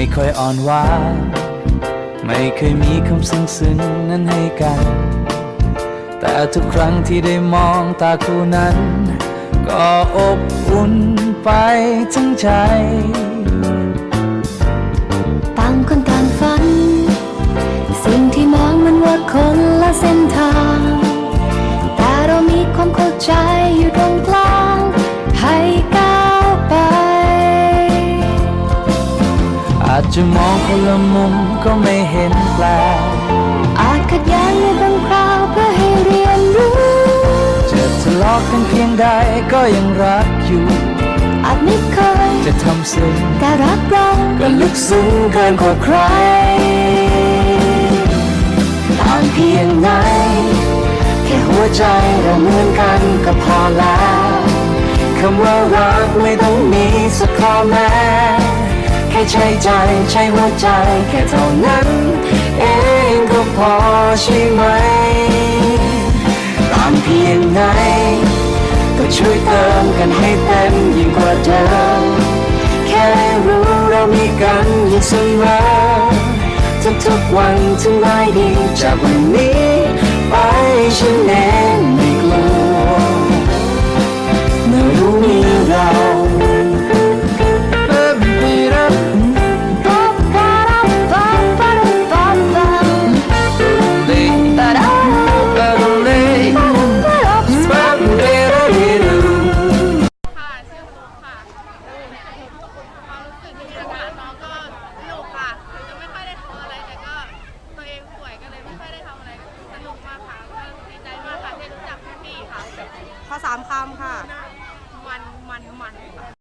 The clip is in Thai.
ไม่ค่อยอ่อนหวานไม่เคยมีคำซึ้งซึ้งๆนั้นให้กัน แต่ทุกครั้งที่ได้มองตาคู่นั้น ก็อบอุ่นไปทั้งใจ ต่างคนต่างฝัน สิ่งที่มองมันว่าคนละเส้นทาง แต่เรามีความเข้าใจ อาจจะมองคนละมุมก็ไม่เห็นแปลกอาจขัดแย้งในบางคราวเพื่อให้เรียนรู้จะทะเลาะกันเพียงใดก็ยังรักอยู่ อาจไม่เคยจะทำสิ่งแต่รักเราก็ลึกซึ้งเกินกว่าใครต่างเพียงไหนแค่หัวใจเราเหมือนกันก็พอแล้วคำว่ารักไม่ต้องมีสักข้อแม้แค่ใช้ใจใช้หัวใจแค่เท่านั้น เองก็พอใช่ไหมตามเพียงไหน ก็ช่วยเติมกันให้เต็มยิ่งกว่าเดิมแค่รู้เรามีกันอยู่เสมอทุกๆวันถึงได้ดีจากวันนี้ากค่ะที่รู้จักพี่ๆค่ะขอสามคำค่ะ มันมันมันค่ะ